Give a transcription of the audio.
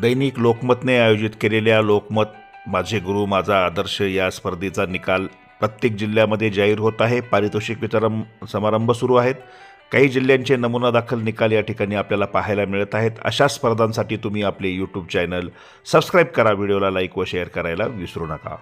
दैनिक लोकमतने आयोजित केलेल्या लोकमत माझे गुरु माझा आदर्श या स्पर्धेचा निकाल प्रत्येक जिल्ह्यामध्ये जाहीर होत आहे. पारितोषिक वितरण समारंभ सुरू आहेत. काही जिल्ह्यांचे नमुना दाखल निकाल या ठिकाणी आपल्याला पाहायला मिळत आहेत. अशा स्पर्धांसाठी तुम्ही आपले यूट्यूब चॅनल सबस्क्राईब करा. व्हिडिओला लाईक व शेअर करायला विसरू नका.